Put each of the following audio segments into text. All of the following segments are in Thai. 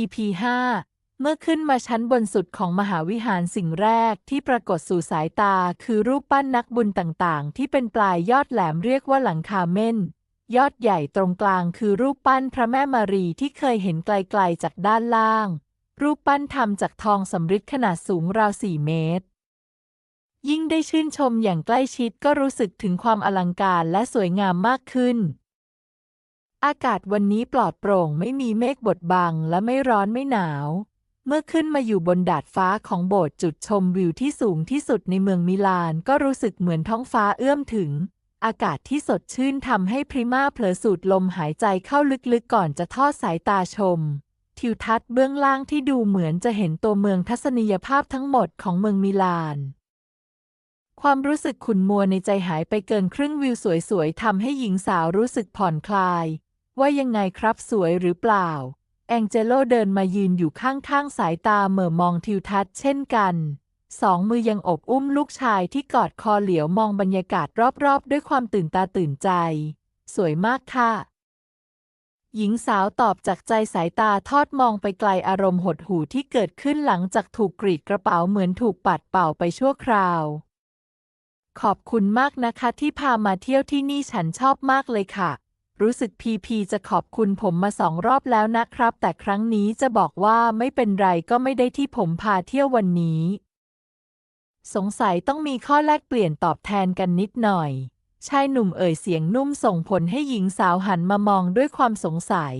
EP 5 เมื่อขึ้นมาชั้นบนสุดของมหาวิหารสิ่งแรกที่ปรากฏสู่สายตาคือรูปปั้นนักบุญต่างๆ ที่เป็นปลายยอดแหลมเรียกว่าหลังคาเม่น ยอดใหญ่ตรงกลางคือรูปปั้นพระแม่มารีที่เคยเห็นไกลๆจากด้านล่าง รูปปั้นทำจากทองสำริดขนาดสูงราวสี่เมตรยิ่งได้ชื่นชมอย่างใกล้ชิดก็รู้สึกถึงความอลังการและสวยงามมากขึ้น อากาศวันนี้ปลอดโปร่งไม่มีเมฆบดบังและไม่ร้อนไม่หนาว เมื่อขึ้นมาอยู่บนดาดฟ้าของโบสถ์จุดชมวิวที่สูงที่สุดในเมืองมิลานก็รู้สึกเหมือนท้องฟ้าเอื้อมถึง อากาศที่สดชื่นทำให้พริมาเผลอสูดลมหายใจเข้าลึกๆก่อนจะทอดสายตาชม ทิวทัศน์เบื้องล่างที่ดูเหมือนจะเห็นตัวเมืองทัศนียภาพทั้งหมดของเมืองมิลานความรู้สึกขุ่นมัวในใจหายไปเกินครึ่งวิวสวยๆทำให้หญิงสาวรู้สึกผ่อนคลาย ว่ายังไงครับสวยหรือเปล่า แองเจโลเดินมายืนอยู่ข้างๆสายตาเหม่อมองทิวทัศน์เช่นกัน สองมือยังอบอุ้มลูกชายที่กอดคอเหลียวมองบรรยากาศรอบๆ ด้วยความตื่นตาตื่นใจ สวยมากค่ะ หญิงสาวตอบจากใจสายตาทอดมองไปไกลอารมณ์หดหู่ที่เกิดขึ้นหลังจากถูกกรีดกระเป๋าเหมือนถูกปัดเป่าไปชั่วคราว ขอบคุณมากนะคะที่พามาเที่ยวที่นี่ฉันชอบมากเลยค่ะ รู้สึกพีพีจะขอบคุณผมมาสองรอบแล้วนะครับ แต่ครั้งนี้จะบอกว่าไม่เป็นไรก็ไม่ได้ที่ผมพาเที่ยววันนี้ สงสัยต้องมีข้อแลกเปลี่ยนตอบแทนกันนิดหน่อย ชายหนุ่มเอ่ยเสียงนุ่มส่งผลให้หญิงสาวหันมามองด้วยความสงสัย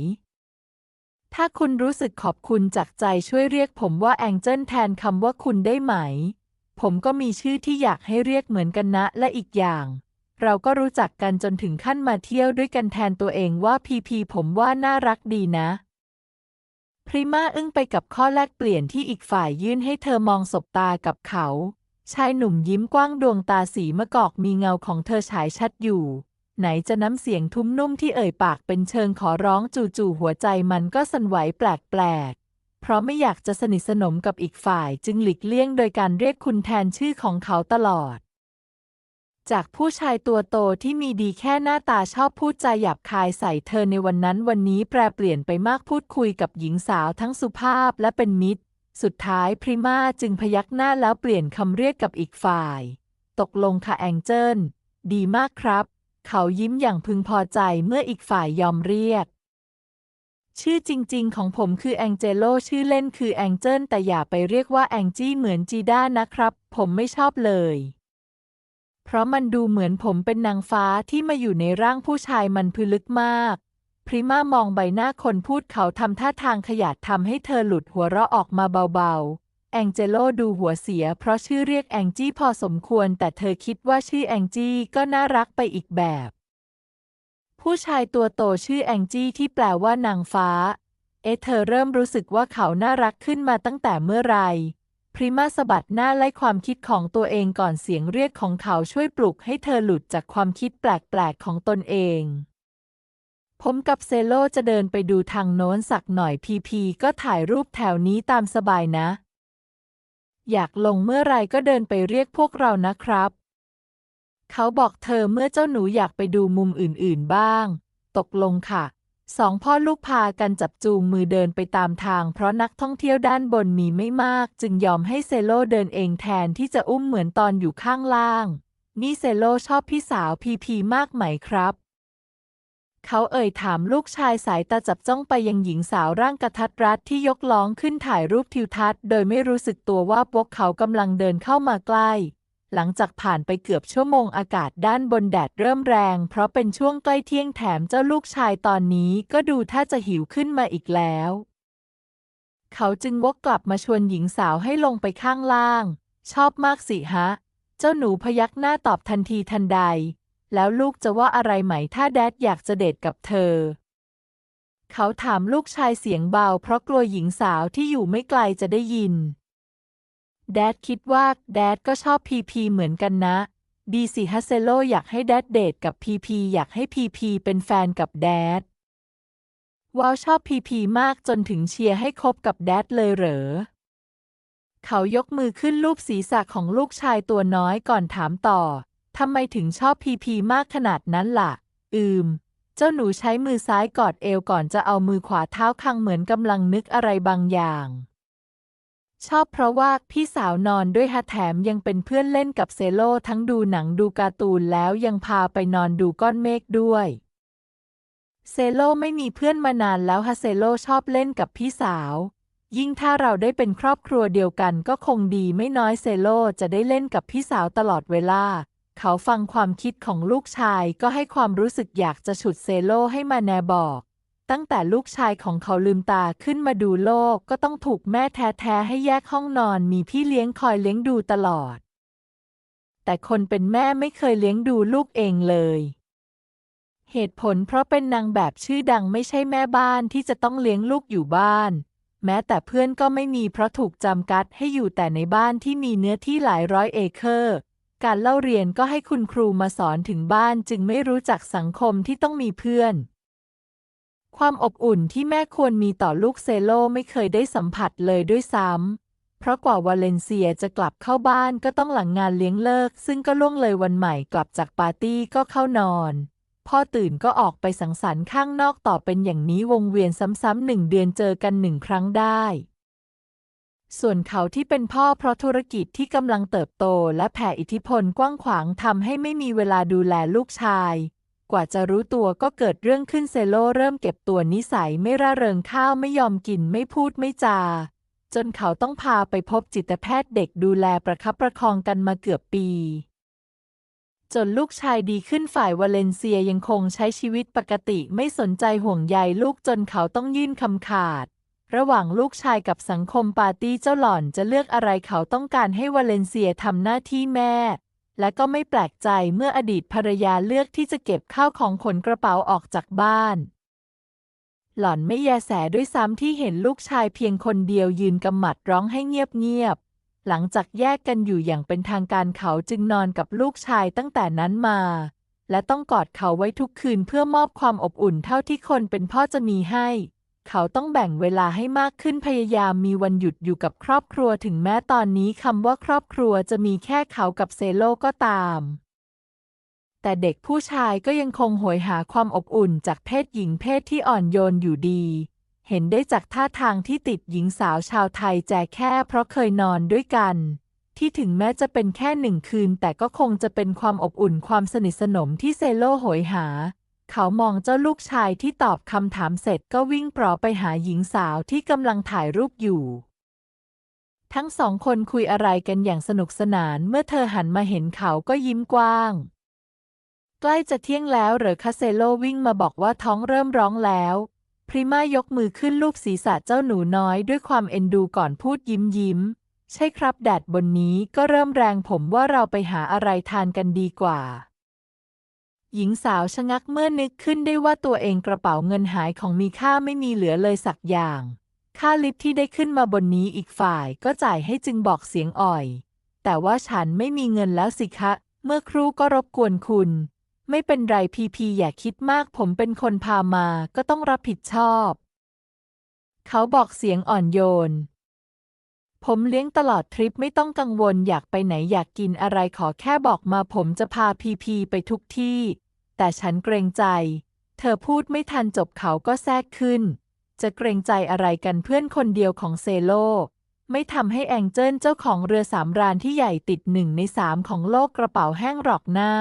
ถ้าคุณรู้สึกขอบคุณจากใจช่วยเรียกผมว่าแองเจิลแทนคำว่าคุณได้ไหม ผมก็มีชื่อที่อยากให้เรียกเหมือนกันนะและอีกอย่าง เราก็รู้จักกันจนถึงขั้นมาเที่ยวด้วยกันแทนตัวเองว่าพีพีผมว่าน่ารักดีนะ พริมาอึ้งไปกับข้อแลกเปลี่ยนที่อีกฝ่ายยื่นให้เธอมองสบตากับเขา ชายหนุ่มยิ้มกว้างดวงตาสีมะกอกมีเงาของเธอฉายชัดอยู่ ไหนจะน้ำเสียงทุ้มนุ่มที่เอ่ยปากเป็นเชิงขอร้องจู่ๆหัวใจมันก็สั่นไหวแปลกๆ เพราะไม่อยากจะสนิทสนมกับอีกฝ่ายจึงหลีกเลี่ยงโดยการเรียกคุณแทนชื่อของเขาตลอด จากผู้ชายตัวโตที่มีดีแค่หน้าตาชอบพูดจาหยาบคายใส่เธอในวันนั้นวันนี้แปรเปลี่ยนไปมากพูดคุยกับหญิงสาวทั้งสุภาพและเป็นมิตร สุดท้ายพริมาจึงพยักหน้าแล้วเปลี่ยนคำเรียกกับอีกฝ่าย ตกลงค่ะแองเจิลดีมากครับ เขายิ้มอย่างพึงพอใจเมื่ออีกฝ่ายยอมเรียก ชื่อจริง ๆ ของผมคือแองเจโลชื่อเล่นคือแองเจิลแต่อย่าไปเรียกว่าแองจี้เหมือนจีด้านะครับ ผมไม่ชอบเลย เพราะมันดูเหมือนผมเป็นนางฟ้าที่มาอยู่ในร่างผู้ชายมันพึลึกมาก พริมามองใบหน้าคนพูดเขาทำท่าทางขยาดทำให้เธอหลุดหัวเราะออกมาเบาๆ แองเจโลดูหัวเสีย เพราะชื่อเรียกแองจี้พอสมควร แต่เธอคิดว่าชื่อแองจี้ก็น่ารักไปอีกแบบ ผู้ชายตัวโตชื่อแองจี้ที่แปลว่านางฟ้า เอเธอเริ่มรู้สึกว่าเขาน่ารักขึ้นมาตั้งแต่เมื่อไหร่ พริมาสะบัดหน้าไล่ความคิดของตัวเองก่อนเสียงเรียกของเขาช่วยปลุกให้เธอหลุดจากความคิดแปลกๆของตนเอง ผมกับเซโลจะเดินไปดูทางโน้นสักหน่อยพีพีก็ถ่ายรูปแถวนี้ตามสบายนะ อยากลงเมื่อไรก็เดินไปเรียกพวกเรานะครับ เขาบอกเธอเมื่อเจ้าหนูอยากไปดูมุมอื่นๆบ้าง ตกลงค่ะ สองพ่อลูกพากันจับจูงมือเดินไปตามทาง เพราะนักท่องเที่ยวด้านบนมีไม่มาก จึงยอมให้เซโลเดินเองแทนที่จะอุ้มเหมือนตอนอยู่ข้างล่าง นี่เซโลชอบพี่สาวพีพีมากไหมครับ เขาเอ่ยถามลูกชายสายตาจับจ้องไปยังหญิงสาวร่างกระทัดรัดที่ยกล้องขึ้นถ่ายรูปทิวทัศน์ โดยไม่รู้สึกตัวว่าพวกเขากำลังเดินเข้ามาใกล้ หลังจากผ่านไปเกือบชั่วโมงอากาศด้านบนแดดเริ่มแรง เพราะเป็นช่วงใกล้เที่ยงแถมเจ้าลูกชายตอนนี้ก็ดูท่าจะหิวขึ้นมาอีกแล้ว เขาจึงวกกลับมาชวนหญิงสาวให้ลงไปข้างล่าง ชอบมากสิฮะ เจ้าหนูพยักหน้าตอบทันทีทันใด แล้วลูกจะว่าอะไรไหมถ้าแดดอยากจะเดทกับเธอ เขาถามลูกชายเสียงเบา เพราะกลัวหญิงสาวที่อยู่ไม่ไกลจะได้ยิน แดดคิดว่าแดดก็ชอบพีพีเหมือนกันนะ ดีสิฮัสเซโลอยากให้แดดเดทกับพีพีอยากให้พีพีเป็นแฟนกับแดดว้าวชอบพีพีมากจนถึงเชียร์ให้คบกับแดดเลยเหรอ เขายกมือขึ้นลูบศีรษะของลูกชายตัวน้อยก่อนถามต่อ ทำไมถึงชอบพีพีมากขนาดนั้นล่ะ อืม เจ้าหนูใช้มือซ้ายกอดเอวก่อนจะเอามือขวาเท้าคังเหมือนกำลังนึกอะไรบางอย่าง ชอบเพราะว่าพี่สาวนอนด้วยฮะแถมยังเป็นเพื่อนเล่นกับเซโลทั้งดูหนังดูการ์ตูนแล้วยังพาไปนอนดูก้อนเมฆด้วย เซโลไม่มีเพื่อนมานานแล้วฮะเซโลชอบเล่นกับพี่สาว ยิ่งถ้าเราได้เป็นครอบครัวเดียวกันก็คงดีไม่น้อยเซโลจะได้เล่นกับพี่สาวตลอดเวลา เขาฟังความคิดของลูกชายก็ให้ความรู้สึกอยากจะฉุดเซโลให้มาแนบอก ตั้งแต่ลูกชายของเขาลืมตาขึ้นมาดูโลกก็ต้องถูกแม่แท้ๆให้แยกห้องนอนมีพี่เลี้ยงคอยเลี้ยงดูตลอด แต่คนเป็นแม่ไม่เคยเลี้ยงดูลูกเองเลย เหตุผลเพราะเป็นนางแบบชื่อดังไม่ใช่แม่บ้านที่จะต้องเลี้ยงลูกอยู่บ้าน แม้แต่เพื่อนก็ไม่มีเพราะถูกจำกัดให้อยู่แต่ในบ้านที่มีเนื้อที่หลายร้อยเอเคอร์การเล่าเรียนก็ให้คุณครูมาสอนถึงบ้านจึงไม่รู้จักสังคมที่ต้องมีเพื่อน ความอบอุ่นที่แม่ควรมีต่อลูกเซโลไม่เคยได้สัมผัสเลยด้วยซ้ำ เพราะกว่าวาเลนเซียจะกลับเข้าบ้านก็ต้องหลังงานเลี้ยงเลิก ซึ่งก็ล่วงเลยวันใหม่กลับจากปาร์ตี้ก็เข้านอน พ่อตื่นก็ออกไปสังสรรค์ข้างนอกต่อเป็นอย่างนี้วงเวียนซ้ำๆหนึ่งเดือนเจอกันหนึ่งครั้งได้ส่วนเขาที่เป็นพ่อเพราะธุรกิจที่กำลังเติบโตและแผ่อิทธิพลกว้างขวางทำให้ไม่มีเวลาดูแลลูกชาย กว่าจะรู้ตัวก็เกิดเรื่องขึ้นเซโลเริ่มเก็บตัวนิสัยไม่ร่าเริงข้าวไม่ยอมกินไม่พูดไม่จา จนเขาต้องพาไปพบจิตแพทย์เด็กดูแลประคับประคองกันมาเกือบปี จนลูกชายดีขึ้นฝ่ายวาเลนเซียยังคงใช้ชีวิตปกติไม่สนใจห่วงใยลูกจนเขาต้องยื่นคำขาด ระหว่างลูกชายกับสังคมปาร์ตี้เจ้าหล่อนจะเลือกอะไรเขาต้องการให้วาเลนเซียทำหน้าที่แม่ และก็ไม่แปลกใจเมื่ออดีตภรรยาเลือกที่จะเก็บข้าวของขนกระเป๋าออกจากบ้าน หล่อนไม่แยแสด้วยซ้ำที่เห็นลูกชายเพียงคนเดียวยืนกำหมัดร้องให้เงียบๆ หลังจากแยกกันอยู่อย่างเป็นทางการเขาจึงนอนกับลูกชายตั้งแต่นั้นมา และต้องกอดเขาไว้ทุกคืนเพื่อมอบความอบอุ่นเท่าที่คนเป็นพ่อจะมีให้ เขาต้องแบ่งเวลาให้มากขึ้นพยายามมีวันหยุดอยู่กับครอบครัวถึงแม้ตอนนี้คำว่าครอบครัวจะมีแค่เขากับเซโลก็ตาม แต่เด็กผู้ชายก็ยังคงโหยหาความอบอุ่นจากเพศหญิงเพศที่อ่อนโยนอยู่ดี เห็นได้จากท่าทางที่ติดหญิงสาวชาวไทยแจแค่เพราะเคยนอนด้วยกัน ที่ถึงแม้จะเป็นแค่หนึ่งคืน แต่ก็คงจะเป็นความอบอุ่นความสนิทสนมที่เซโลโหยหา เขามองเจ้าลูกชายที่ตอบคำถามเสร็จก็วิ่งปลอไปหาหญิงสาวที่กำลังถ่ายรูปอยู่ ทั้งสองคนคุยอะไรกันอย่างสนุกสนานเมื่อเธอหันมาเห็นเขาก็ยิ้มกว้าง ใกล้จะเที่ยงแล้วเหรอคาเซโลวิ่งมาบอกว่าท้องเริ่มร้องแล้ว พริมายกมือขึ้นลูบศีรษะเจ้าหนูน้อยด้วยความเอ็นดูก่อนพูดยิ้มยิ้ม ใช่ครับแดดบนนี้ก็เริ่มแรงผมว่าเราไปหาอะไรทานกันดีกว่า หญิงสาวชะงักเมื่อนึกขึ้นได้ว่าตัวเองกระเป๋าเงินหายของมีค่าไม่มีเหลือเลยสักอย่าง ค่าลิฟที่ได้ขึ้นมาบนนี้อีกฝ่ายก็จ่ายให้จึงบอกเสียงอ่อย แต่ว่าฉันไม่มีเงินแล้วสิคะ เมื่อครู่ก็รบกวนคุณ ไม่เป็นไรพีพีอย่าคิดมากผมเป็นคนพามาก็ต้องรับผิดชอบ เขาบอกเสียงอ่อนโยน ผมเลี้ยงตลอดทริปไม่ต้องกังวลอยากไปไหนอยากกินอะไรขอแค่บอกมาผมจะพาพีพีไปทุกที่ แต่ฉันเกรงใจ เธอพูดไม่ทันจบเขาก็แทรกขึ้น จะเกรงใจอะไรกันเพื่อนคนเดียวของเซโล ไม่ทำให้แองเจิลเจ้าของเรือสามรานที่ใหญ่ติดหนึ่งในสามของโลกกระเป๋าแห้งหรอกหน้า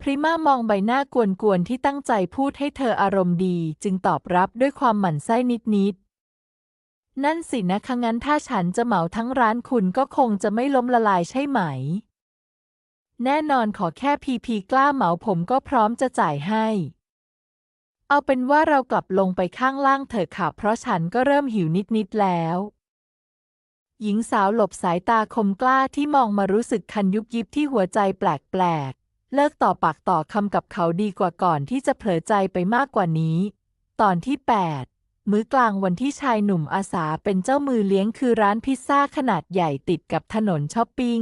พริมามองใบหน้ากวนๆที่ตั้งใจพูดให้เธออารมณ์ดี จึงตอบรับด้วยความหมั่นไส้นิดๆนั่นสินะคะงั้นถ้าฉันจะเหมาทั้งร้านคุณก็คงจะไม่ล้มละลายใช่ไหม แน่นอนขอแค่พีพีกล้าเหมาผมก็พร้อมจะจ่ายให้ เอาเป็นว่าเรากลับลงไปข้างล่างเถอะค่ะ เพราะฉันก็เริ่มหิวนิด ๆ แล้ว หญิงสาวหลบสายตาคมกล้าที่มองมารู้สึกคันยุบยิบที่หัวใจแปลก ๆ เลิกต่อปากต่อคำกับเขาดีกว่าก่อนที่จะเผลอใจไปมากกว่านี้ ตอนที่ 8มื้อกลางวันที่ชายหนุ่มอาสาเป็นเจ้ามือเลี้ยงคือร้านพิซซ่าขนาดใหญ่ติดกับถนนช้อปปิ้ง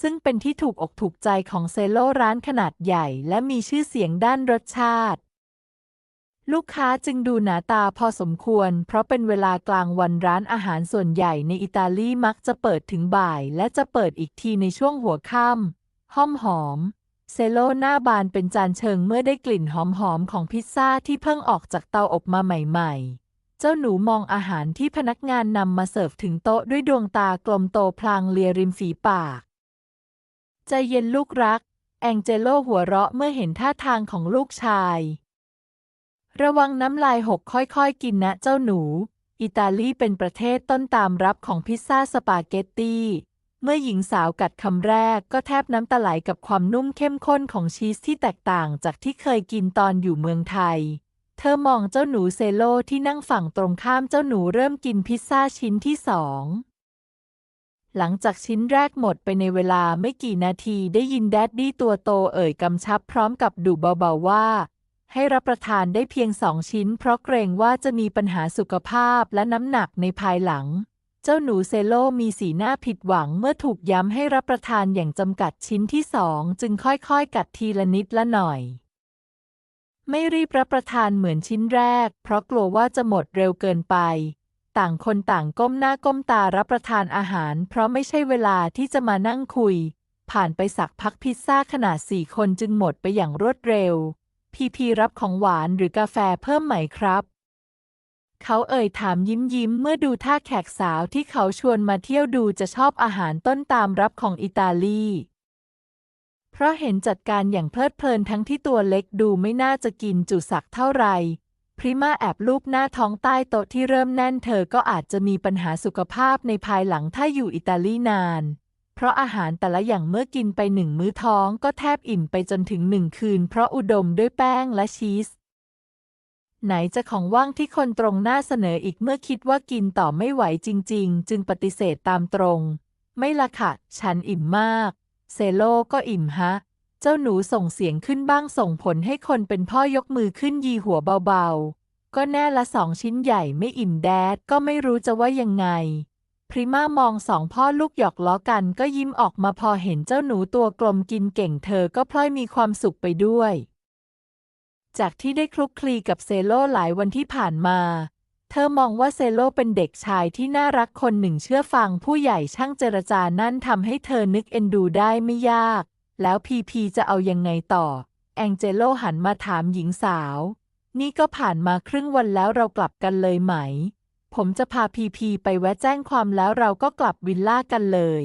ซึ่งเป็นที่ถูกอกถูกใจของเซโลร้านขนาดใหญ่ และมีชื่อเสียงด้านรสชาติ ลูกค้าจึงดูหนาตาพอสมควร เพราะเป็นเวลากลางวันร้านอาหารส่วนใหญ่ในอิตาลีมักจะเปิดถึงบ่าย และจะเปิดอีกทีในช่วงหัวค่ำห้อมหอม เซโลหน้าบานเป็นจานเชิงเมื่อได้กลิ่นหอมๆของพิซซ่าที่เพิ่งออกจากเตาอบมาใหม่ๆเจ้าหนูมองอาหารที่พนักงานนำมาเสิร์ฟถึงโต๊ะด้วยดวงตากลมโตพลางเลียริมฝีปาก ใจเย็นลูกรัก แองเจโลหัวเราะเมื่อเห็นท่าทางของลูกชาย ระวังน้ำลายหกค่อยๆ กินนะเจ้าหนู อิตาลีเป็นประเทศต้นตามรับของพิซซ่าสปาเกตตีเมื่อหญิงสาวกัดคำแรกก็แทบน้ำตาไหลกับความนุ่มเข้มข้นของชีสที่แตกต่างจากที่เคยกินตอนอยู่เมืองไทย เธอมองเจ้าหนูเซโลที่นั่งฝั่งตรงข้ามเจ้าหนูเริ่มกินพิซซ่าชิ้นที่สอง หลังจากชิ้นแรกหมดไปในเวลาไม่กี่นาทีได้ยินแดดดี้ตัวโตเอ่ยกำชับพร้อมกับดุเบาๆว่า ให้รับประทานได้เพียงสองชิ้น เพราะเกรงว่าจะมีปัญหาสุขภาพและน้ำหนักในภายหลัง เจ้าหนูเซโลมีสีหน้าผิดหวังเมื่อถูกย้ำให้รับประทานอย่างจำกัดชิ้นที่สองจึงค่อยๆ กัดทีละนิดละหน่อย ไม่รีบรับประทานเหมือนชิ้นแรก เพราะกลัวว่าจะหมดเร็วเกินไป ต่างคนต่างก้มหน้าก้มตารับประทานอาหาร เพราะไม่ใช่เวลาที่จะมานั่งคุย ผ่านไปสักพักพิซซ่าขนาดสี่คนจึงหมดไปอย่างรวดเร็ว พีพีรับของหวานหรือกาแฟเพิ่มไหมครับ เขาเอ่ยถามยิ้มยิ้มเมื่อดูท่าแขกสาวที่เขาชวนมาเที่ยวดูจะชอบอาหารต้นตามรับของอิตาลีเพราะเห็นจัดการอย่างเพลิดเพลินทั้งที่ตัวเล็กดูไม่น่าจะกินจุสักเท่าไหร่ พริมาแอบลูบหน้าท้องใต้โต๊ะที่เริ่มแน่นเธอก็อาจจะมีปัญหาสุขภาพในภายหลังถ้าอยู่อิตาลีนาน เพราะอาหารแต่ละอย่างเมื่อกินไปหนึ่งมื้อท้องก็แทบอิ่มไปจนถึงหนึ่งคืน เพราะอุดมด้วยแป้งและชีส ไหนจะของว่างที่คนตรงหน้าเสนออีกเมื่อคิดว่ากินต่อไม่ไหวจริง ๆ จึงปฏิเสธตามตรง ไม่ละค่ะ ฉันอิ่มมาก เซโลก็อิ่มฮะ เจ้าหนูส่งเสียงขึ้นบ้างส่งผลให้คนเป็นพ่อยกมือขึ้นยีหัวเบาๆ ก็แน่ละสองชิ้นใหญ่ไม่อิ่มแดด ก็ไม่รู้จะว่ายังไง พริมามองสองพ่อลูกหยอกล้อกันก็ยิ้มออกมาพอเห็นเจ้าหนูตัวกลมกินเก่งเธอก็พลอยมีความสุขไปด้วย จากที่ได้คลุกคลีกับเซโลหลายวันที่ผ่านมา เธอมองว่าเซโลเป็นเด็กชายที่น่ารักคนหนึ่งเชื่อฟังผู้ใหญ่ช่างเจรจานั่นทำให้เธอนึกเอ็นดูได้ไม่ยาก แล้วพีพีจะเอายังไงต่อ แองเจโลหันมาถามหญิงสาว นี่ก็ผ่านมาครึ่งวันแล้วเรากลับกันเลยไหม ผมจะพาพีพีไปแวะแจ้งความแล้วเราก็กลับวิลล่ากันเลย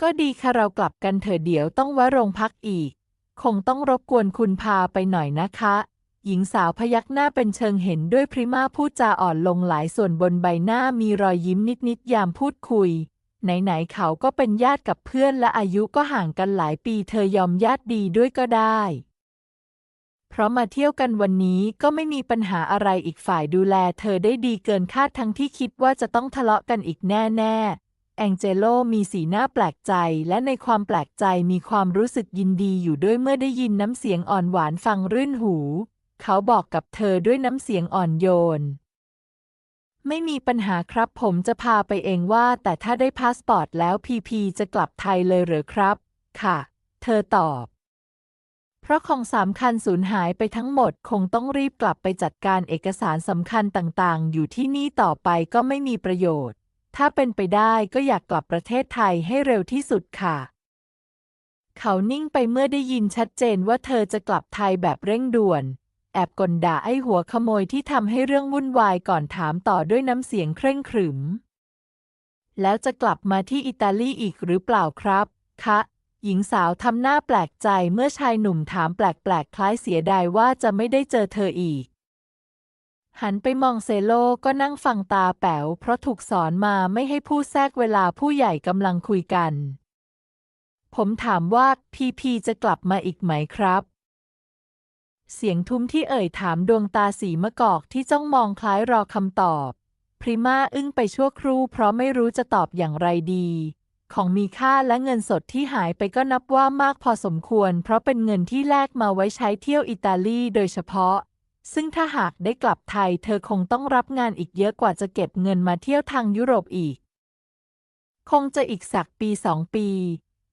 ก็ดีค่ะเรากลับกันเถอะเดี๋ยวต้องแวะโรงพักอีก คงต้องรบกวนคุณพาไปหน่อยนะคะ หญิงสาวพยักหน้าเป็นเชิงเห็นด้วยพริมาพูดจาอ่อนลงหลายส่วนบนใบหน้ามีรอยยิ้มนิดๆยามพูดคุย ไหนๆเขาก็เป็นญาติกับเพื่อนและอายุก็ห่างกันหลายปีเธอยอมญาติดีด้วยก็ได้ เพราะมาเที่ยวกันวันนี้ก็ไม่มีปัญหาอะไรอีกฝ่ายดูแล เธอได้ดีเกินคาดทั้งที่คิดว่าจะต้องทะเลาะกันอีกแน่ๆ แองเจโลมีสีหน้าแปลกใจและในความแปลกใจมีความรู้สึกยินดีอยู่ด้วยเมื่อได้ยินน้ำเสียงอ่อนหวานฟังรื่นหู เขาบอกกับเธอด้วยน้ำเสียงอ่อนโยน ไม่มีปัญหาครับผมจะพาไปเองว่า แต่ถ้าได้พาสปอร์ตแล้วพีพีจะกลับไทยเลยเหรือครับ ค่ะ เธอตอบ เพราะของสำคัญสูญหายไปทั้งหมดคงต้องรีบกลับไปจัดการเอกสารสำคัญต่างๆ อยู่ที่นี่ต่อไปก็ไม่มีประโยชน์ ถ้าเป็นไปได้ก็อยากกลับประเทศไทยให้เร็วที่สุดค่ะ เขานิ่งไปเมื่อได้ยินชัดเจนว่าเธอจะกลับไทยแบบเร่งด่วน แอบกลด่าไอ้หัวขโมยที่ทำให้เรื่องวุ่นวายก่อนถามต่อด้วยน้ำเสียงเคร่งขรึม แล้วจะกลับมาที่อิตาลีอีกหรือเปล่าครับ คะ หญิงสาวทำหน้าแปลกใจเมื่อชายหนุ่มถามแปลกๆ คล้ายเสียดายว่าจะไม่ได้เจอเธออีก หันไปมองเซโลก็นั่งฟังตาแป๋วเพราะถูกสอนมาไม่ให้พูดแทรกเวลาผู้ใหญ่กำลังคุยกัน ผมถามว่าพีพีจะกลับมาอีกไหมครับ เสียงทุ้มที่เอ่ยถามดวงตาสีมะกอกที่จ้องมองคล้ายรอคำตอบ พริมาอึ้งไปชั่วครู่เพราะไม่รู้จะตอบอย่างไรดี ของมีค่าและเงินสดที่หายไปก็นับว่ามากพอสมควร เพราะเป็นเงินที่แลกมาไว้ใช้เที่ยวอิตาลีโดยเฉพาะ ซึ่งถ้าหากได้กลับไทย เธอคงต้องรับงานอีกเยอะกว่าจะเก็บเงินมาเที่ยวทางยุโรปอีก คงจะอีกสักปีสองปี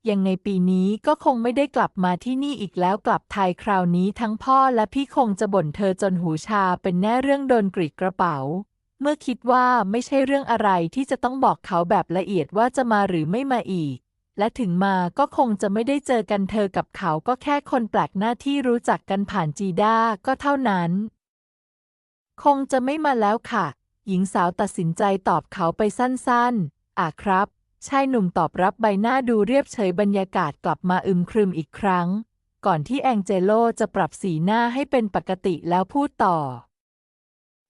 ยังไงปีนี้ก็คงไม่ได้กลับมาที่นี่อีกแล้วกลับไทยคราวนี้ทั้งพ่อและพี่คงจะบ่นเธอจนหูชาเป็นแน่เรื่องโดนกรีดกระเป๋า เมื่อคิดว่าไม่ใช่เรื่องอะไรที่จะต้องบอกเขาแบบละเอียดว่าจะมาหรือไม่มาอีก และถึงมาก็คงจะไม่ได้เจอกันเธอกับเขาก็แค่คนแปลกหน้าที่รู้จักกันผ่านจีด้าก็เท่านั้น คงจะไม่มาแล้วค่ะ หญิงสาวตัดสินใจตอบเขาไปสั้นๆอะครับ ชายหนุ่มตอบรับใบหน้าดูเรียบเฉยบรรยากาศกลับมาอึมครึมอีกครั้ง ก่อนที่แองเจโลจะปรับสีหน้าให้เป็นปกติแล้วพูดต่อ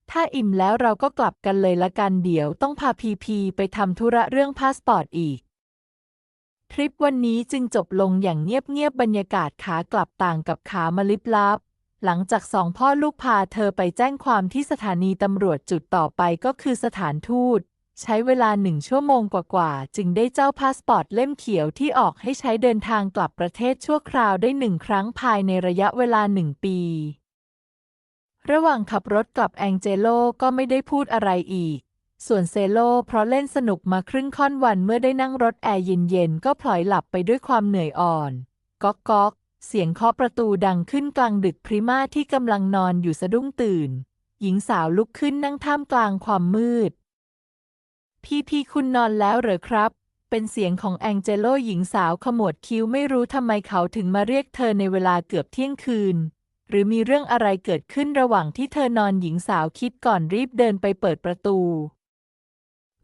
ถ้าอิ่มแล้วเราก็กลับกันเลยละกันเดี๋ยวต้องพาพีพีไปทำธุระเรื่องพาสปอร์ตอีก ทริปวันนี้จึงจบลงอย่างเงียบๆบรรยากาศขากลับต่างกับขามาลิบลับหลังจากสองพ่อลูกพาเธอไปแจ้งความที่สถานีตำรวจจุดต่อไปก็คือสถานทูต ใช้เวลาหนึ่งชั่วโมงกว่าๆ จึงได้เจ้าพาสปอร์ตเล่มเขียวที่ออกให้ใช้เดินทางกลับประเทศชั่วคราวได้หนึ่งครั้งภายในระยะเวลาหนึ่งปี ระหว่างขับรถกลับแองเจโลก็ไม่ได้พูดอะไรอีก ส่วนเซโลเพราะเล่นสนุกมาครึ่งค่อนวันเมื่อได้นั่งรถแอร์เย็นๆ ก็พลอยหลับไปด้วยความเหนื่อยอ่อน ก๊อกก๊อกเสียงเคาะประตูดังขึ้นกลางดึกพริมาที่กำลังนอนอยู่สะดุ้งตื่น หญิงสาวลุกขึ้นนั่งท่ามกลางความมืด พี่พี่คุณนอนแล้วเหรอครับ เป็นเสียงของแองเจโลหญิงสาวขมวดคิ้วไม่รู้ทำไมเขาถึงมาเรียกเธอในเวลาเกือบเที่ยงคืน หรือมีเรื่องอะไรเกิดขึ้นระหว่างที่เธอนอนหญิงสาวคิดก่อนรีบเดินไปเปิดประตู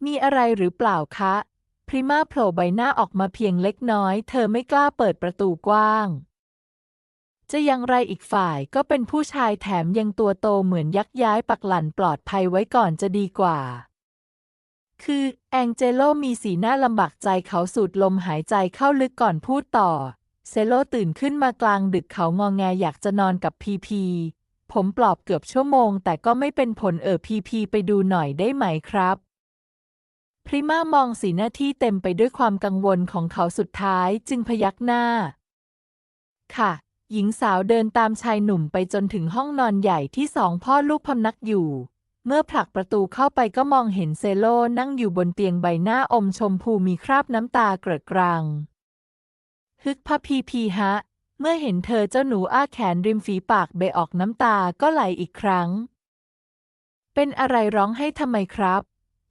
มีอะไรหรือเปล่าคะ พริมาโผล่ใบหน้าออกมาเพียงเล็กน้อย เธอไม่กล้าเปิดประตูกว้าง จะอย่างไรอีกฝ่ายก็เป็นผู้ชายแถมยังตัวโตเหมือนยักย้ายปักหลั่นปลอดภัยไว้ก่อนจะดีกว่า คือแองเจโลมีสีหน้าลำบากใจเขาสูดลมหายใจเข้าลึกก่อนพูดต่อ เซโลตื่นขึ้นมากลางดึกเขางองแงอยากจะนอนกับพีพี ผมปลอบเกือบชั่วโมง แต่ก็ไม่เป็นผลเออพีพีไปดูหน่อยได้ไหมครับ พริมามองสีหน้าที่เต็มไปด้วยความกังวลของเขาสุดท้ายจึงพยักหน้า ค่ะ หญิงสาวเดินตามชายหนุ่มไปจนถึงห้องนอนใหญ่ที่สองพ่อลูกพำนักอยู่ เมื่อผลักประตูเข้าไปก็มองเห็นเซโลนั่งอยู่บนเตียงใบหน้าอมชมพูมีคราบน้ำตาเกรอกรัง ฮึกพะพีพีฮะ เมื่อเห็นเธอเจ้าหนูอ้าแขนริมฝีปากเบออกน้ำตาก็ไหลอีกครั้ง เป็นอะไรร้องให้ทำไมครับ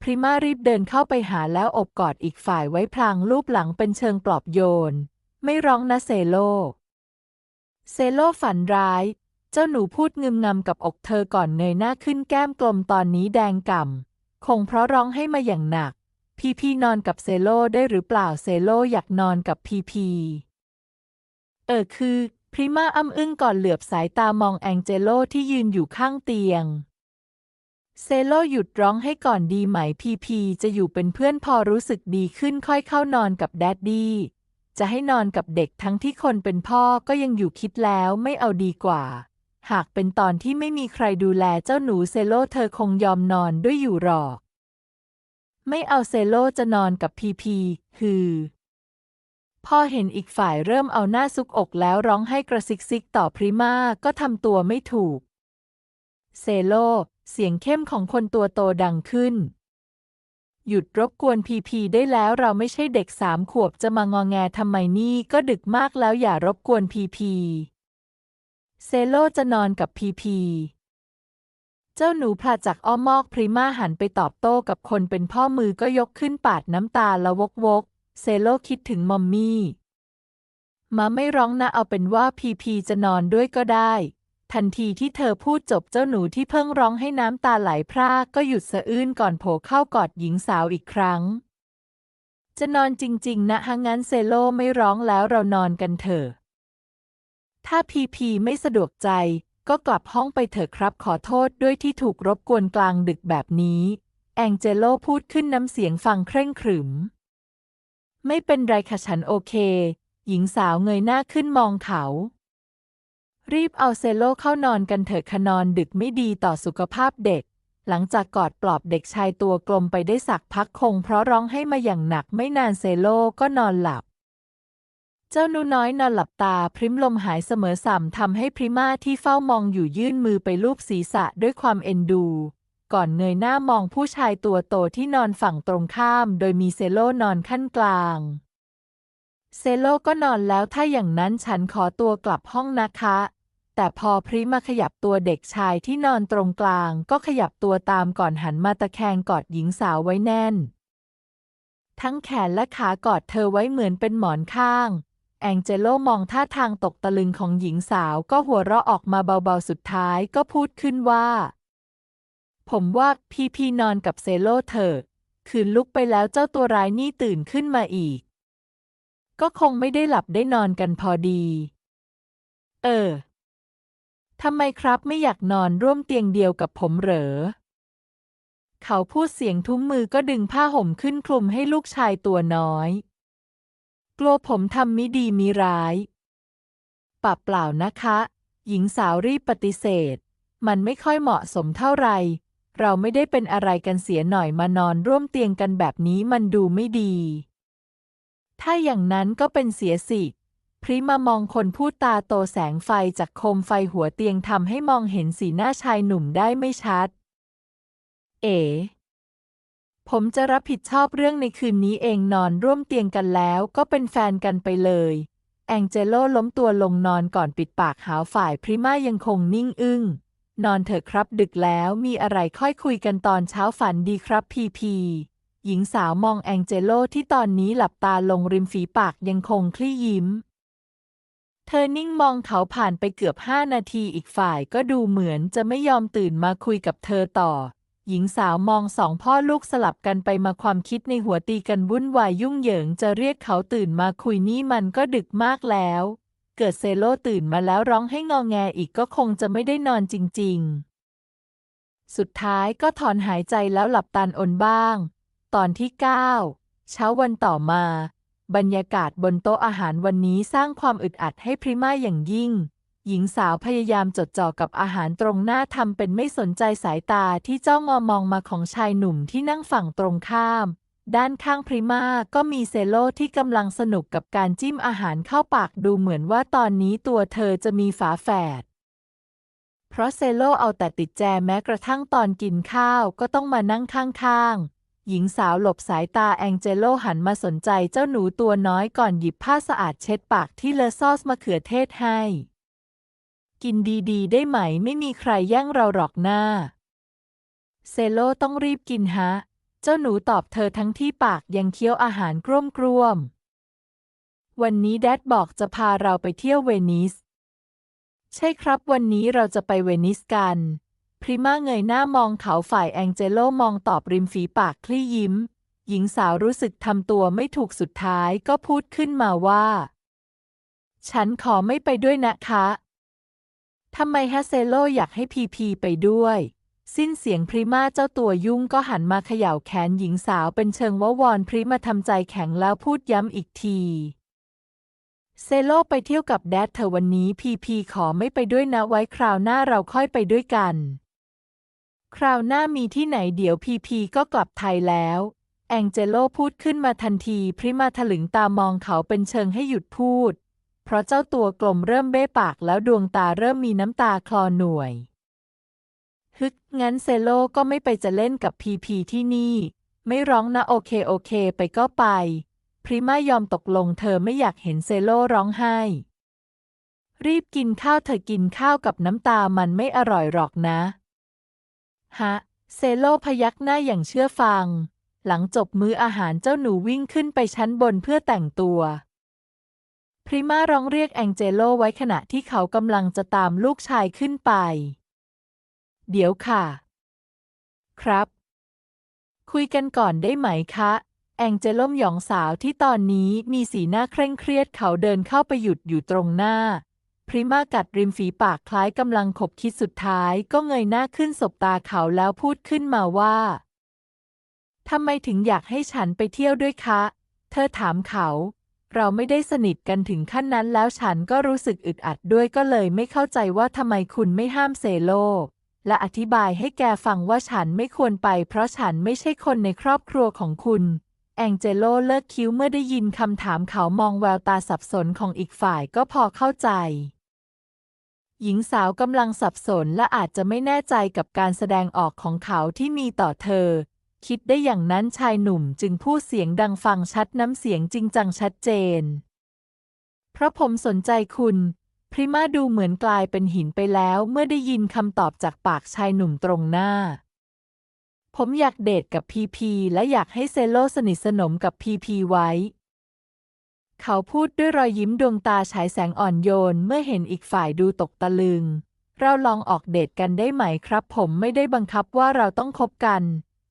พริมารีบเดินเข้าไปหาแล้วอบกอดอีกฝ่ายไว้พลางรูปหลังเป็นเชิงปลอบโยน ไม่ร้องนะเซโลเซโลฝันร้าย จ้าหนูพูดงึมงำกับอกเธอก่อนเงยหน้าขึ้นแก้มกลมตอนนี้แดงก่ำ คงเพราะร้องให้มาอย่างหนัก พีพีนอนกับเซโลได้หรือเปล่าเซโลอยากนอนกับพีพีเออคือพริมาอ้ำอึ้งก่อนเหลือบสายตามองแองเจโลที่ยืนอยู่ข้างเตียง เซโลหยุดร้องให้ก่อนดีไหมพีพีจะอยู่เป็นเพื่อนพอรู้สึกดีขึ้นค่อยเข้านอนกับแดดดี้จะให้นอนกับเด็กทั้งที่คนเป็นพ่อก็ยังอยู่คิดแล้วไม่เอาดีกว่า หากเป็นตอนที่ไม่มีใครดูแลเจ้าหนูเซโลเธอคงยอมนอนด้วยอยู่หรอก ไม่เอาเซโลจะนอนกับพีพีคือพอเห็นอีกฝ่ายเริ่มเอาหน้าซุกอกแล้วร้องให้กระซิกซิกต่อพริมาก็ทำตัวไม่ถูก เซโล เสียงเข้มของคนตัวโตดังขึ้น หยุดรบกวนพีพีได้แล้วเราไม่ใช่เด็กสามขวบจะมางองแงทำไมนี่ก็ดึกมากแล้วอย่ารบกวนพีพี เซโลจะนอนกับพีพี เจ้าหนูพลาจากอ้อมอกพริมาหันไปตอบโต้กับคนเป็นพ่อมือก็ยกขึ้นปาดน้ำตาละวกวก เซโลคิดถึงมอมมี่มาไม่ร้องนะเอาเป็นว่าพีพีจะนอนด้วยก็ได้ ทันทีที่เธอพูดจบเจ้าหนูที่เพิ่งร้องให้น้ำตาไหลพรากก็หยุดสะอื้นก่อนโผล่เข้ากอดหญิงสาวอีกครั้ง จะนอนจริง ๆ นะฮะงั้นเซโลไม่ร้องแล้วเรานอนกันเถอะ ถ้าพีพีไม่สะดวกใจ ก็กลับห้องไปเถอะครับขอโทษด้วยที่ถูกรบกวนกลางดึกแบบนี้ แองเจโลพูดขึ้นน้ำเสียงฟังเคร่งขรึม ไม่เป็นไรค่ะฉันโอเค หญิงสาวเงยหน้าขึ้นมองเขา รีบเอาเซโลเข้านอนกันเถอะคะนอนดึกไม่ดีต่อสุขภาพเด็ก หลังจากกอดปลอบเด็กชายตัวกลมไปได้สักพักคง เพราะร้องให้มาอย่างหนักไม่นานเซโลก็นอนหลับ จ้าหนูน้อยนอนหลับตาพริมลมหายเสมอส่ำทำให้พริมาที่เฝ้ามองอยู่ยื่นมือไปลูบศีรษะด้วยความเอ็นดู ก่อนเงยหน้ามองผู้ชายตัวโตที่นอนฝั่งตรงข้าม โดยมีเซโลนอนขั้นกลางเซโลก็นอนแล้วถ้าอย่างนั้นฉันขอตัวกลับห้องนะคะ แต่พอพริมาขยับตัวเด็กชายที่นอนตรงกลางก็ขยับตัวตามก่อนหันมาตะแคงกอดหญิงสาวไว้แน่น ทั้งแขนและขากอดเธอไว้เหมือนเป็นหมอนข้าง แองเจโลมองท่าทางตกตะลึงของหญิงสาวก็หัวเราะออกมาเบาๆสุดท้ายก็พูดขึ้นว่า ผมว่าพี่พี่นอนกับเซโลเถอะคืนลุกไปแล้วเจ้าตัวร้ายนี่ตื่นขึ้นมาอีก ก็คงไม่ได้หลับได้นอนกันพอดี เออทำไมครับไม่อยากนอนร่วมเตียงเดียวกับผมเหรอ เขาพูดเสียงทุ้มมือก็ดึงผ้าห่มขึ้นคลุมให้ลูกชายตัวน้อย กลัวผมทำมิดีมิร้ายปรับเปล่านะคะ หญิงสาวรีบปฏิเสธ มันไม่ค่อยเหมาะสมเท่าไหร่ เราไม่ได้เป็นอะไรกันเสียหน่อยมานอนร่วมเตียงกันแบบนี้มันดูไม่ดี ถ้าอย่างนั้นก็เป็นเสียสิพริมามองคนพูดตาโตแสงไฟจากโคมไฟหัวเตียงทำให้มองเห็นสีหน้าชายหนุ่มได้ไม่ชัด เอ๋ ผมจะรับผิดชอบเรื่องในคืนนี้เองนอนร่วมเตียงกันแล้วก็เป็นแฟนกันไปเลย แองเจโลล้มตัวลงนอนก่อนปิดปากหาวฝ่ายพริมายังคงนิ่งอึ้ง นอนเถอะครับดึกแล้วมีอะไรค่อยคุยกันตอนเช้าฝันดีครับพีพีหญิงสาวมองแองเจโลที่ตอนนี้หลับตาลงริมฝีปากยังคงคลี่ยิ้ม เธอนิ่งมองเขาผ่านไปเกือบห้านาทีอีกฝ่ายก็ดูเหมือนจะไม่ยอมตื่นมาคุยกับเธอต่อ หญิงสาวมองสองพ่อลูกสลับกันไปมาความคิดในหัวตีกันวุ่นวายยุ่งเหยิงจะเรียกเขาตื่นมาคุยนี่มันก็ดึกมากแล้ว เกิดเซโลตื่นมาแล้วร้องให้งอแงอีกก็คงจะไม่ได้นอนจริง ๆ สุดท้ายก็ถอนหายใจแล้วหลับตาอนบ้าง ตอนที่ 9 เช้าวันต่อมา บรรยากาศบนโต๊ะอาหารวันนี้สร้างความอึดอัดให้พริมาอย่างยิ่ง หญิงสาวพยายามจดจ่อกับอาหารตรงหน้าทำเป็นไม่สนใจสายตาที่จ้องงอมองมาของชายหนุ่มที่นั่งฝั่งตรงข้าม ด้านข้างพริมาก็มีเซโลที่กำลังสนุกกับการจิ้มอาหารเข้าปากดูเหมือนว่าตอนนี้ตัวเธอจะมีฝาแฝด เพราะเซโลเอาแต่ติดแจแม้กระทั่งตอนกินข้าวก็ต้องมานั่งข้างๆหญิงสาวหลบสายตาแองเจโลหันมาสนใจเจ้าหนูตัวน้อยก่อนหยิบผ้าสะอาดเช็ดปากที่เลอซอสมะเขือเทศให้ กินดีๆ ได้ไหมไม่มีใครแย่งเราหรอกหน้า เซโลต้องรีบกินฮะ เจ้าหนูตอบเธอทั้งที่ปากยังเคี้ยวอาหารกร่วมกรวมๆวันนี้แดดบอกจะพาเราไปเที่ยวเวนิส ใช่ครับวันนี้เราจะไปเวนิสกัน พริมาเงยหน้ามองเขาฝ่ายแองเจโลมองตอบริมฝีปากคลี่ยิ้ม หญิงสาวรู้สึกทำตัวไม่ถูกสุดท้ายก็พูดขึ้นมาว่า ฉันขอไม่ไปด้วยนะคะ ทำไมฮะเซโลอยากให้พีพีไปด้วย สิ้นเสียงพริมาเจ้าตัวยุ่งก็หันมาเขย่าแขนหญิงสาวเป็นเชิงว่าวอนพริมาทำใจแข็งแล้วพูดย้ำอีกที เซโลไปเที่ยวกับแดดเธอวันนี้พีพีขอไม่ไปด้วยนะไว้คราวหน้าเราค่อยไปด้วยกัน คราวหน้ามีที่ไหนเดี๋ยวพีพีก็กลับไทยแล้วแองเจโลพูดขึ้นมาทันทีพริมาถลึงตามองเขาเป็นเชิงให้หยุดพูด เพราะเจ้าตัวกลมเริ่มเบ้ปากแล้วดวงตาเริ่มมีน้ำตาคลอหน่วย ฮึก งั้นเซโลก็ไม่ไปจะเล่นกับพีพีที่นี่ ไม่ร้องนะโอเคโอเคไปก็ไป พริมายอมตกลงเธอไม่อยากเห็นเซโลร้องไห้ รีบกินข้าวเธอกินข้าวกับน้ำตามันไม่อร่อยหรอกนะ ฮะ เซโลพยักหน้าอย่างเชื่อฟัง หลังจบมื้ออาหารเจ้าหนูวิ่งขึ้นไปชั้นบนเพื่อแต่งตัว พริมาร้องเรียกแองเจโลไว้ขณะที่เขากำลังจะตามลูกชายขึ้นไป เดี๋ยวค่ะ ครับ คุยกันก่อนได้ไหมคะ แองเจล่มหยองสาวที่ตอนนี้มีสีหน้าเคร่งเครียดเขาเดินเข้าไปหยุดอยู่ตรงหน้า พริมากัดริมฝีปากคล้ายกำลังขบคิดสุดท้ายก็เงยหน้าขึ้นสบตาเขาแล้วพูดขึ้นมาว่าทำไมถึงอยากให้ฉันไปเที่ยวด้วยคะ เธอถามเขา เราไม่ได้สนิทกันถึงขั้นนั้นแล้วฉันก็รู้สึกอึดอัดด้วยก็เลยไม่เข้าใจว่าทำไมคุณไม่ห้ามเซโลและอธิบายให้แกฟังว่าฉันไม่ควรไป เพราะฉันไม่ใช่คนในครอบครัวของคุณ แองเจโลเลิกคิ้วเมื่อได้ยินคำถามเขามองแววตาสับสนของอีกฝ่ายก็พอเข้าใจ หญิงสาวกำลังสับสนและอาจจะไม่แน่ใจกับการแสดงออกของเขาที่มีต่อเธอ คิดได้อย่างนั้นชายหนุ่มจึงพูดเสียงดังฟังชัดน้ำเสียงจริงจังชัดเจน เพราะผมสนใจคุณ พริมาดูเหมือนกลายเป็นหินไปแล้วเมื่อได้ยินคำตอบจากปากชายหนุ่มตรงหน้า ผมอยากเดทกับพีพีและอยากให้เซโลสนิทสนมกับพีพีไว้ เขาพูดด้วยรอยยิ้มดวงตาฉายแสงอ่อนโยนเมื่อเห็นอีกฝ่ายดูตกตะลึง เราลองออกเดทกันได้ไหมครับ ผมไม่ได้บังคับว่าเราต้องคบกัน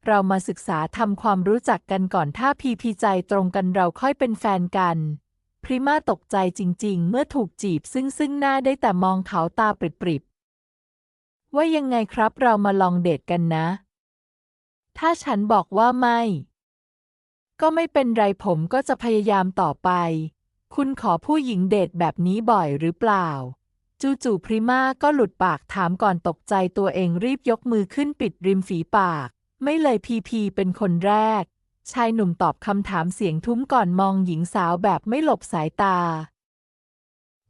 เรามาศึกษาทำความรู้จักกันก่อนถ้าพีพีใจตรงกันเราค่อยเป็นแฟนกัน พริมาตกใจจริง ๆ เมื่อถูกจีบซึ่งซึ่งหน้าได้แต่มองเขาตาปริบๆ ว่ายังไงครับเรามาลองเดทกันนะ ถ้าฉันบอกว่าไม่ ก็ไม่เป็นไรผมก็จะพยายามต่อไป คุณขอผู้หญิงเดทแบบนี้บ่อยหรือเปล่าจู่ๆพริมาก็หลุดปากถามก่อนตกใจตัวเองรีบยกมือขึ้นปิดริมฝีปาก ไม่เลยพีพีเป็นคนแรก ชายหนุ่มตอบคำถามเสียงทุ้มก่อนมองหญิงสาวแบบไม่หลบสายตา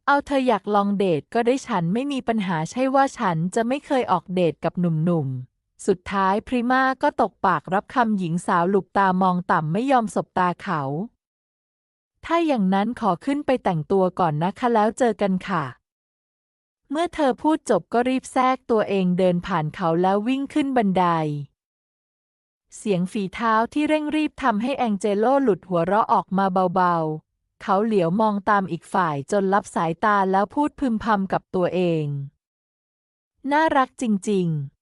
เอาเธออยากลองเดทก็ได้ฉันไม่มีปัญหาใช่ว่าฉันจะไม่เคยออกเดทกับหนุ่มๆ สุดท้ายพริมาก็ตกปากรับคำหญิงสาวหลุกตามองต่ำไม่ยอมสบตาเขา ถ้าอย่างนั้นขอขึ้นไปแต่งตัวก่อนนะคะแล้วเจอกันค่ะเมื่อเธอพูดจบก็รีบแทรกตัวเองเดินผ่านเขาแล้ววิ่งขึ้นบันได เสียงฝีเท้าที่เร่งรีบทำให้แองเจโลหลุดหัวเราะออกมาเบาๆ เขาเหลียวมองตามอีกฝ่ายจนลับสายตาแล้วพูดพึมพำกับตัวเอง น่ารักจริง ๆ